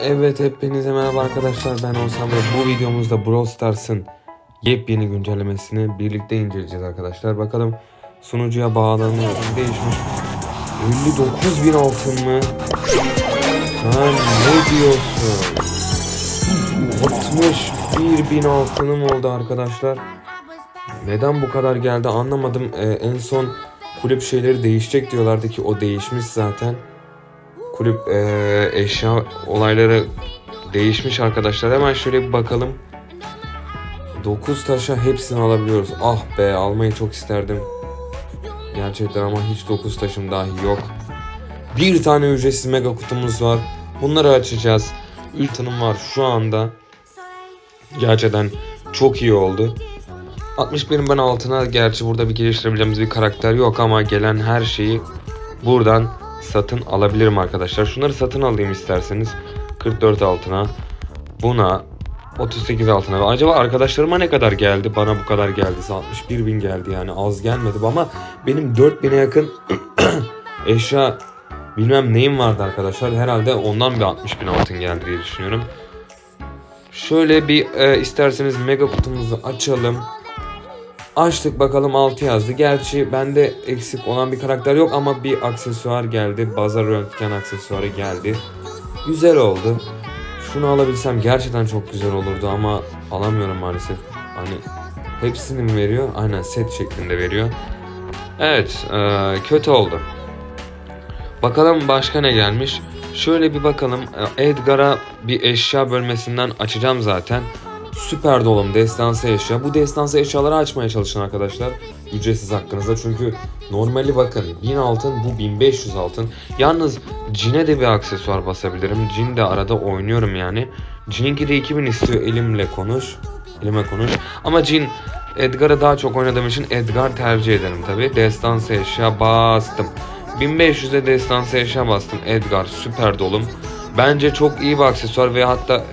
Evet hepinize merhaba arkadaşlar ben Oğuzhan ve bu videomuzda Brawl Stars'ın yepyeni güncellemesini birlikte inceleyeceğiz arkadaşlar. Bakalım sunucuya bağlanıyor değişmiş. 59 bin altın mı? Sen ne diyorsun? 61 bin altınım oldu arkadaşlar. Neden bu kadar geldi anlamadım. Ee, en son kulüp şeyleri değişecek diyorlardı ki o değişmiş zaten kulüp eee, eşya olayları değişmiş arkadaşlar. Hemen şöyle bir bakalım. 9 taşa hepsini alabiliyoruz. Ah be almayı çok isterdim. Gerçekten ama hiç 9 taşım dahi yok. Bir tane ücretsiz mega kutumuz var. Bunları açacağız. Ültanım var şu anda. Gerçekten çok iyi oldu. 61'in ben altına gerçi burada bir geliştirebileceğimiz bir karakter yok ama gelen her şeyi buradan satın alabilirim arkadaşlar. Şunları satın alayım isterseniz. 44 altına. Buna 38 altına. Acaba arkadaşlarıma ne kadar geldi? Bana bu kadar geldi. 61 bin geldi yani az gelmedi ama benim 4000'e yakın eşya bilmem neyim vardı arkadaşlar. Herhalde ondan bir 60 bin altın geldi diye düşünüyorum. Şöyle bir e, isterseniz mega kutumuzu açalım. Açtık bakalım 6 yazdı. Gerçi bende eksik olan bir karakter yok ama bir aksesuar geldi. Bazar röntgen aksesuarı geldi. Güzel oldu. Şunu alabilsem gerçekten çok güzel olurdu ama alamıyorum maalesef. Hani hepsini mi veriyor? Aynen set şeklinde veriyor. Evet eee, kötü oldu. Bakalım başka ne gelmiş. Şöyle bir bakalım. Ee, Edgar'a bir eşya bölmesinden açacağım zaten. Süper dolum destansı eşya. Bu destansı eşyaları açmaya çalışın arkadaşlar. Ücretsiz hakkınızda. Çünkü normali bakın 1000 altın bu 1500 altın. Yalnız Cin'e de bir aksesuar basabilirim. Cin de arada oynuyorum yani. Cin'inki de 2000 istiyor elimle konuş. Elime konuş. Ama Cin Edgar'ı daha çok oynadığım için Edgar tercih ederim tabi. Destansı eşya bastım. 1500'e destansı eşya bastım. Edgar süper dolum. Bence çok iyi bir aksesuar ve hatta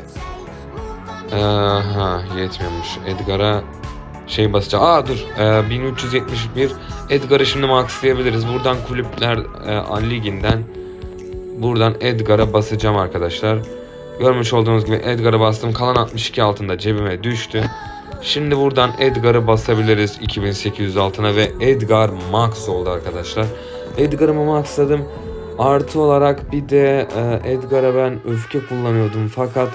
ee, ha yetmiyormuş. Edgar'a şey basacağım. Aa dur. Ee, 1371 Edgar'ı şimdi maxlayabiliriz. Buradan kulüpler e, liginden buradan Edgar'a basacağım arkadaşlar. Görmüş olduğunuz gibi Edgar'a bastım. Kalan 62 altında cebime düştü. Şimdi buradan Edgar'ı basabiliriz 2800 altına ve Edgar max oldu arkadaşlar. Edgar'ımı maxladım. Artı olarak bir de e, Edgar'a ben öfke kullanıyordum fakat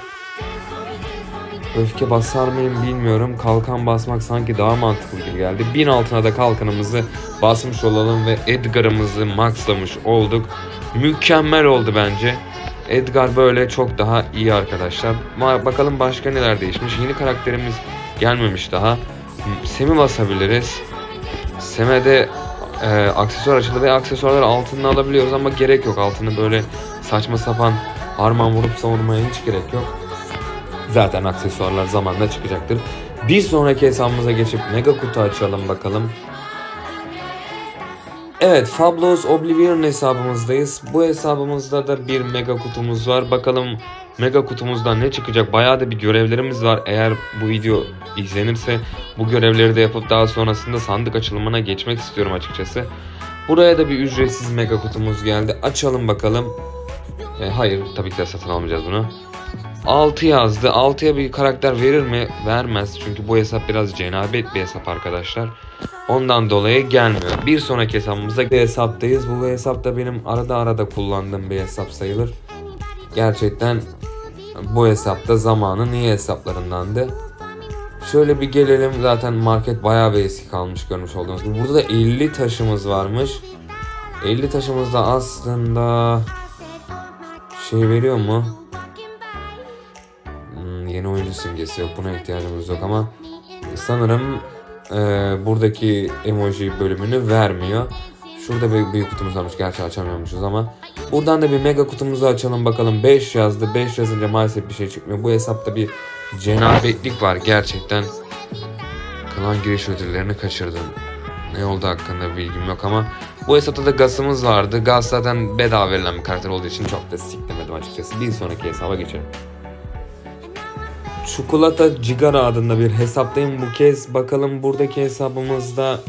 Öfke basar mıyım bilmiyorum. Kalkan basmak sanki daha mantıklı gibi geldi. 1000 altına da kalkanımızı basmış olalım ve Edgar'ımızı maxlamış olduk. Mükemmel oldu bence. Edgar böyle çok daha iyi arkadaşlar. Bakalım başka neler değişmiş. Yeni karakterimiz gelmemiş daha. Sem'i basabiliriz. Sem'e de e, aksesuar açıldı ve aksesuarları altını alabiliyoruz ama gerek yok. Altını böyle saçma sapan harman vurup savurmaya hiç gerek yok. Zaten aksesuarlar zamanla çıkacaktır. Bir sonraki hesabımıza geçip mega kutu açalım bakalım. Evet Fabulous Oblivion hesabımızdayız. Bu hesabımızda da bir mega kutumuz var. Bakalım mega kutumuzdan ne çıkacak? Bayağı da bir görevlerimiz var. Eğer bu video izlenirse bu görevleri de yapıp daha sonrasında sandık açılımına geçmek istiyorum açıkçası. Buraya da bir ücretsiz mega kutumuz geldi. Açalım bakalım. E, hayır tabii ki de satın almayacağız bunu. 6 yazdı. 6'ya bir karakter verir mi? Vermez. Çünkü bu hesap biraz cenabet bir hesap arkadaşlar. Ondan dolayı gelmiyor. Bir sonraki hesabımızda bir hesaptayız. Bu hesapta benim arada arada kullandığım bir hesap sayılır. Gerçekten bu hesapta zamanın iyi hesaplarındandı. Şöyle bir gelelim. Zaten market bayağı bir eski kalmış görmüş olduğunuz gibi. Burada da 50 taşımız varmış. 50 taşımız da aslında şey veriyor mu? Yeni oyuncu simgesi yok. Buna ihtiyacımız yok ama sanırım e, buradaki emoji bölümünü vermiyor. Şurada bir büyük kutumuz varmış. Gerçi açamıyormuşuz ama. Buradan da bir mega kutumuzu açalım bakalım. 5 yazdı. 5 yazınca maalesef bir şey çıkmıyor. Bu hesapta bir cenabetlik var gerçekten. Klan giriş ödüllerini kaçırdım. Ne oldu hakkında bilgim yok ama bu hesapta da Gas'ımız vardı. Gas zaten bedava verilen bir karakter olduğu için çok da siklemedim açıkçası. Bir sonraki hesaba geçelim. Çikolata Cigara adında bir hesaptayım bu kez. Bakalım buradaki hesabımızda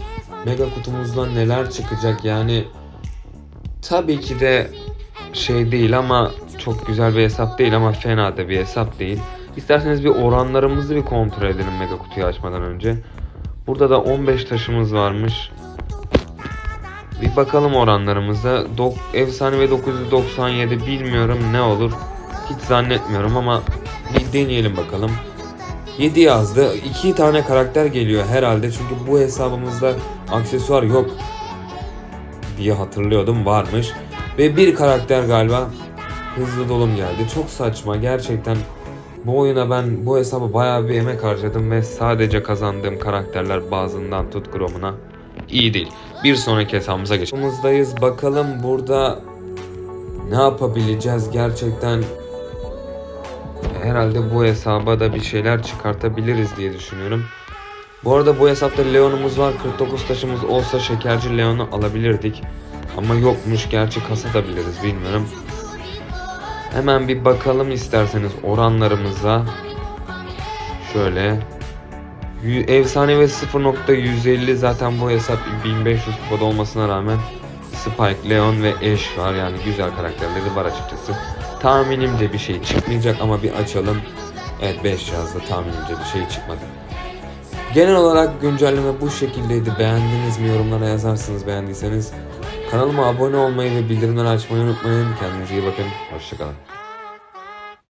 mega kutumuzdan neler çıkacak yani tabii ki de şey değil ama çok güzel bir hesap değil ama fena da bir hesap değil. İsterseniz bir oranlarımızı bir kontrol edelim mega kutuyu açmadan önce. Burada da 15 taşımız varmış. Bir bakalım oranlarımıza. Dok efsane ve 997 bilmiyorum ne olur. Hiç zannetmiyorum ama bir deneyelim bakalım. 7 yazdı. 2 tane karakter geliyor herhalde. Çünkü bu hesabımızda aksesuar yok diye hatırlıyordum varmış. Ve bir karakter galiba hızlı dolum geldi. Çok saçma gerçekten. Bu oyuna ben bu hesaba bayağı bir emek harcadım ve sadece kazandığım karakterler bazından tut gromuna iyi değil. Bir sonraki hesabımıza geçelim. Bakalım burada ne yapabileceğiz gerçekten herhalde bu hesaba da bir şeyler çıkartabiliriz diye düşünüyorum. Bu arada bu hesapta Leon'umuz var. 49 taşımız olsa şekerci Leon'u alabilirdik. Ama yokmuş. Gerçi kasatabiliriz bilmiyorum. Hemen bir bakalım isterseniz oranlarımıza. Şöyle. Efsane ve 0.150 zaten bu hesap 1500 kupada olmasına rağmen Spike, Leon ve Ash var. Yani güzel karakterleri var açıkçası. Tahminimce bir şey çıkmayacak ama bir açalım. Evet 5 yazdı tahminimce bir şey çıkmadı. Genel olarak güncelleme bu şekildeydi. Beğendiniz mi? Yorumlara yazarsınız beğendiyseniz. Kanalıma abone olmayı ve bildirimleri açmayı unutmayın. Kendinize iyi bakın. Hoşçakalın.